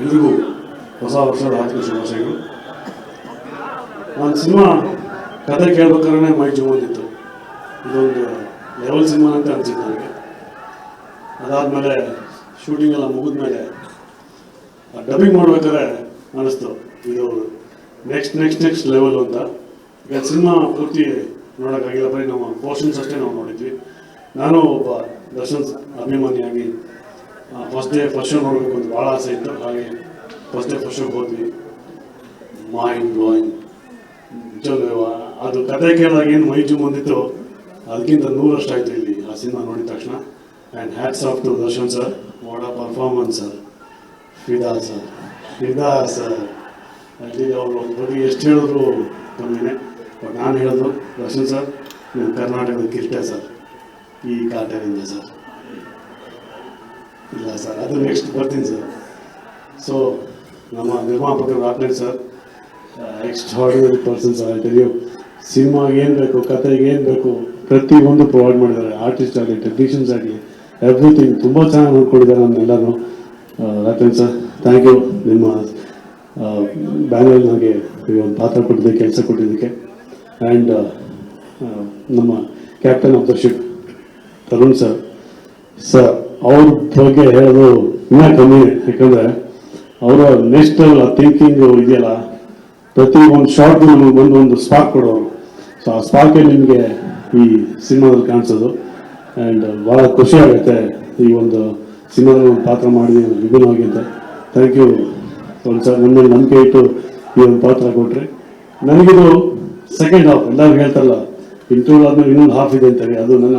ಎಲ್ರಿಗೂ ಹೊಸ ವರ್ಷದ ಹಾರ್ದಿಕ ಶುಭಾಶಯಗಳು ನಾನು ಸಿನಿಮಾ ಕತೆ ಕೇಳ್ಬೇಕಾದ್ರೆ ಮೈ ಜುಮ್ಮಂದಿತ್ತು ಇದೊಂದು ಲೆವೆಲ್ ಸಿನಿಮಾ ಅಂತ ಅನಿಸಿತ್ತು ನನಗೆ. ಅದಾದಮೇಲೆ ಶೂಟಿಂಗ್ ಎಲ್ಲ ಮುಗಿದ್ಮೇಲೆ ಡಬ್ಬಿಂಗ್ ಮಾಡ್ಬೇಕಾದ್ರೆ ಅನಿಸ್ತು ಇದು ನೆಕ್ಸ್ಟ್ ನೆಕ್ಸ್ಟ್ ನೆಕ್ಸ್ಟ್ ಲೆವೆಲ್ ಅಂತ. ಈಗ ಸಿನಿಮಾ ಪೂರ್ತಿ ನೋಡೋಕ್ಕಾಗಿಲ್ಲ. ಬರೀ ನಮ್ಮ ಪೋರ್ಷನ್ಸ್ ಅಷ್ಟೇ ನಾವು ನೋಡಿದ್ವಿ. ನಾನು ಒಬ್ಬ ದರ್ಶನ್ ಅಭಿಮಾನಿಯಾಗಿ ಫಸ್ಟ್ ಡೇ ಫಸ್ಟ್ ಶೋ ನೋಡಬೇಕು ಅಂತ ಭಾಳ ಆಸೆ ಇತ್ತು. ಹಾಗೆ ಫಸ್ಟ್ ಡೇ ಫಸ್ಟ್ ಹೋದ್ವಿ ಮೈಂಡ್ ಬ್ಲೋಯಿಂಗ್ ನಿಜವಾಗ್ಲೂ ಅದು ಕತೆ ಕೇಳಿದಾಗ ಏನು ಮೈ ಬಂದಿತ್ತು, ಅದಕ್ಕಿಂತ ನೂರಷ್ಟು ಆಯಿತು ಇಲ್ಲಿ. ಆ ಸಿನಿಮಾ ನೋಡಿದ ತಕ್ಷಣ. And hats off to Darshan sir what a performance sir Fida sir ಫಿದಾ ಸರ್ ಅಲ್ಲಿ ಅವರು ಬಗ್ಗೆ ಎಷ್ಟು ಹೇಳಿದ್ರು ಕಮ್ಮಿನೇ ಬಟ್ ನಾನು ಹೇಳಿದ್ರು ದರ್ಶನ್ ಸರ್ ನೀವು ಕರ್ನಾಟಕದ ಕಿರ್ಟೆ ಸರ್ ಈ ಕಾಟದಿಂದ ಸರ್ ಇಲ್ಲ ಸರ್, ಅದು ನೆಕ್ಸ್ಟ್ ಬರ್ತೀನಿ ಸರ್. ಸೊ ನಮ್ಮ ನಿರ್ಮಾಪಕರು ರಾಕ್ನೆಟ್ ಸರ್. ಎಕ್ಸ್ಚೋರ್ಡ್ ಪರ್ಸನ್ ಸರ್ ಟೆಲ್ ಸಿನಿಮಾಗೆ ಏನು ಬೇಕು ಕತೆಗೆ ಏನು ಬೇಕು ಪ್ರತಿಯೊಂದು ಪ್ರೊವೈಡ್ ಮಾಡಿದ್ದಾರೆ. ಆರ್ಟಿಸ್ಟ್ ಆಗಲಿ ಟೆಕ್ನಿಷಿಯನ್ಸ್ ಆಗಲಿ ಎವ್ರಿಥಿಂಗ್ ತುಂಬ ಚೆನ್ನಾಗಿ ನೋಡ್ಕೊಂಡಿದ್ದಾರೆ ನಮ್ಮೆಲ್ಲರೂ. ರಾತ್ರಿ ಸರ್ ಥ್ಯಾಂಕ್ ಯು ನಿಮ್ಮ ಬ್ಯಾನರ್ ನನಗೆ ಒಂದು ಪಾತ್ರ ಕೊಟ್ಟಿದ್ದಕ್ಕೆ, ಕೆಲಸ ಕೊಟ್ಟಿದ್ದಕ್ಕೆ. ಆ್ಯಂಡ್ ನಮ್ಮ captain of the ship Tarun sir sir ಅವ್ರ ಬಗ್ಗೆ ಹೇಳೋದು ಇನ್ನೂ ಕಮ್ಮಿ, ಯಾಕಂದ್ರೆ ಅವರ ನೆಕ್ಸ್ಟ್ ಲೆವೆಲ್ ಥಿಂಕಿಂಗ್ ಇದೆಯಲ್ಲ, ಪ್ರತಿ ಒಂದು ಶಾರ್ಟ್ ನಮಗೆ ಬಂದು ಒಂದು ಸ್ಪಾರ್ಕ್ ಕೊಡೋರು. ಸೊ ಆ ಸ್ಪಾರ್ಕೆ ನಿಮಗೆ ಈ ಸಿನಿಮಾದಲ್ಲಿ ಕಾಣಿಸೋದು. ಆ್ಯಂಡ್ ಭಾಳ ಖುಷಿ ಆಗುತ್ತೆ ಈ ಒಂದು ಸಿನಿಮಾದಲ್ಲಿ ಒಂದು ಪಾತ್ರ ಮಾಡಿ ವಿಭಿನ್ನವಾಗಿ ಅಂತ. ಥ್ಯಾಂಕ್ ಯು ಒಂದು ಸರ್ ನನ್ನ ನಂಬಿಕೆ ಇಟ್ಟು ಈ ಒಂದು ಪಾತ್ರ ಕೊಟ್ಟರೆ ನನಗಿದು ಸೆಕೆಂಡ್ ಹಾಫ್ ಎಲ್ಲರೂ ಹೇಳ್ತಾರಲ್ಲ ಇಂಟರ್ವ್ಯೂ ಆದಮೇಲೆ ಇನ್ನೊಂದು ಹಾಫ್ ಇದೆ ಅಂತಾರೆ ಅದು ನನ್ನ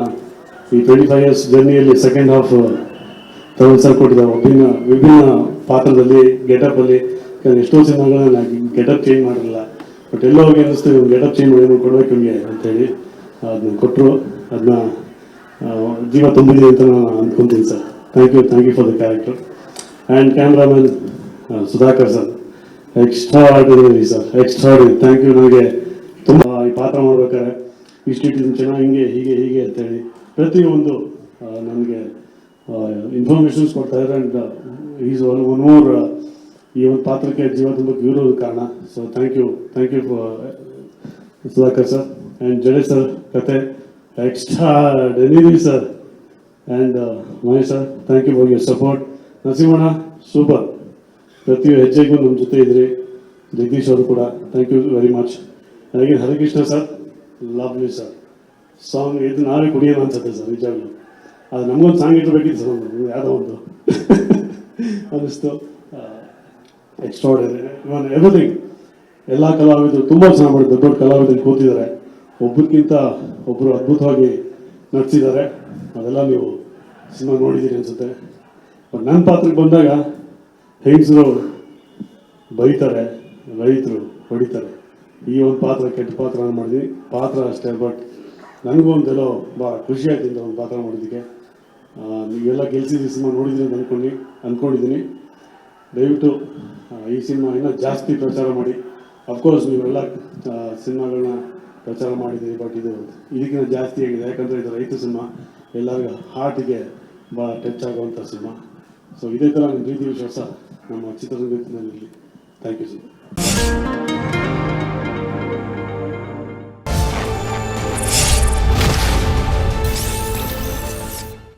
ಈ ಟ್ವೆಂಟಿ ಫೈವ್ ಇಯರ್ಸ್ ಜರ್ನಿಯಲ್ಲಿ ಸೆಕೆಂಡ್ ಹಾಫ್ ತರುಣ್ ಸರ್ ಕೊಟ್ಟಿದ್ದಾರೆ ವಿಭಿನ್ನ ವಿಭಿನ್ನ ಪಾತ್ರದಲ್ಲಿ ಗೆಟಪ್ ಅಲ್ಲಿ ಯಾಕಂದ್ರೆ ಎಷ್ಟೋ ಸಿನಿಮಾಗಳನ್ನ ನಾನು ಗೆಟಪ್ ಚೇಂಜ್ ಮಾಡಿರಲಿಲ್ಲ ಬಟ್ ಎಲ್ಲೋ ಹೋಗಿ ಅನ್ನಿಸ್ತು, ಇವ್ನು ಗೆಟಪ್ ಚೇಂಜ್ ಮಾಡಿ ಕೊಡ್ಬೇಕು ನಿಮಗೆ ಅಂತೇಳಿ ಅದನ್ನ ಕೊಟ್ಟರು ಅದನ್ನ ಜೀವ ತುಂಬಿದೆ ಅಂತ ನಾನು ಅಂದ್ಕೊಂತೀನಿ sir thank you thank you for the character and cameraman Sudhakar sir extraordinary sir extraordinary thank you ನನಗೆ ತುಂಬ ಈ ಪಾತ್ರ ಮಾಡ್ಬೇಕಾದ್ರೆ. ಇಷ್ಟು ಇದನ್ನ ಚೆನ್ನಾಗಿ ಹಿಂಗೆ, ಹೀಗೆ ಹೀಗೆ ಅಂತೇಳಿ ಪ್ರತಿಯೊಂದು ನನಗೆ ಇನ್ಫಾರ್ಮೇಷನ್ಸ್ ಕೊಡ್ತಾ ಇದ್ದಾರೆ and is one one more ಈ ಒಂದು ಪಾತ್ರಕ್ಕೆ ಜೀವ ಇರೋದು ಕಾರಣ. So thank you thank you Sudhakar sir and Jadesh sir ಕತೆ extra delivery sir and Mahesh sir thank you for your support Narasimhanna super ಪ್ರತಿ ಹೆಜ್ಜೆಗೂ ನಮ್ಮ ಜೊತೆ ಇದ್ರಿ. ಜಗದೀಶ್ ಅವರು ಕೂಡ ಥ್ಯಾಂಕ್ ಯು ವೆರಿ ಮಚ್ ಹಾಗೆ Harikrishna sir lovely sir song ಇದು ನಾವೇ ಕುಡಿಯೋಣ ಅನ್ಸುತ್ತೆ ಸರ್, ನಿಜವಾಗ್ಲೂ. ಅದು ನಮಗೊಂದು ಸಾಂಗ್ ಇಟ್ಬೇಕಿತ್ತು ಸರ್, ಒಂದು ಯಾವುದೋ ಒಂದು. ಅನ್ನಿಸ್ತು. ಎಕ್ಸ್ಟ್ರಾಡರಿ ಇವನ್ ಎವ್ರಿಥಿಂಗ್ ಎಲ್ಲ ಕಲಾವಿದರು ತುಂಬ ಚೆನ್ನಾಗಿ ಮಾಡಿ ದೊಡ್ಡ ದೊಡ್ಡ ಕಲಾವಿದರು ಕೂತಿದ್ದಾರೆ. ಒಬ್ಬರಿಗಿಂತ ಒಬ್ಬರು ಅದ್ಭುತವಾಗಿ ನಟಿಸಿದ್ದಾರೆ. ಅದೆಲ್ಲ ನೀವು ಸಿನಿಮಾ ನೋಡಿದ್ದೀರಿ ಅನಿಸುತ್ತೆ. ಬಟ್ ನನ್ನ ಪಾತ್ರಕ್ಕೆ ಬಂದಾಗ ಹೆಂಗಸರು ಬೈತಾರೆ, ರೈತರು ಹೊಡಿತಾರೆ. ಈ ಒಂದು ಪಾತ್ರ ಕೆಟ್ಟ ಪಾತ್ರ ಮಾಡಿದ್ವಿ ಪಾತ್ರ ಅಷ್ಟೇ, ಬಟ್ ನನಗೂ ಒಂದೆಲ್ಲೋ ಭಾಳ ಖುಷಿ ಆಯ್ತು ಒಂದು ಪಾತ್ರ ಮಾಡಿದ್ದಕ್ಕೆ ಆ, ನೀವೆಲ್ಲ ಗೆಲ್ಸಿದ ಸಿನಿಮಾ ನೋಡಿದ್ದೀನಿ ಅಂತ ಅಂದ್ಕೊಂಡು ಅಂದ್ಕೊಂಡಿದ್ದೀನಿ ದಯವಿಟ್ಟು ಈ ಸಿನಿಮಾ ಇನ್ನೂ ಜಾಸ್ತಿ ಪ್ರಚಾರ ಮಾಡಿ. ಅಫ್ಕೋರ್ಸ್ ನೀವೆಲ್ಲ ಸಿನಿಮಾಗಳನ್ನ ಪ್ರಚಾರ ಮಾಡಿದ್ದೀರಿ ಬಟ್ ಇದು ಇದಕ್ಕಿಂತ ಜಾಸ್ತಿ ಆಗಿದೆ ಯಾಕಂದರೆ ಇದು ರೈತ ಸಿನಿಮಾ. ಎಲ್ಲರಿಗೂ ಹಾರ್ಟಿಗೆ ಭಾಳ ಟಚ್ ಆಗುವಂಥ ಸಿನಿಮಾ. ಸೊ ಇದೇ ಥರ ನಿಮ್ಮ ಪ್ರೀತಿ ವಿಶ್ವಾಸ ನಮ್ಮ ಚಿತ್ರರಂಗದಲ್ಲಿ. Thank you sir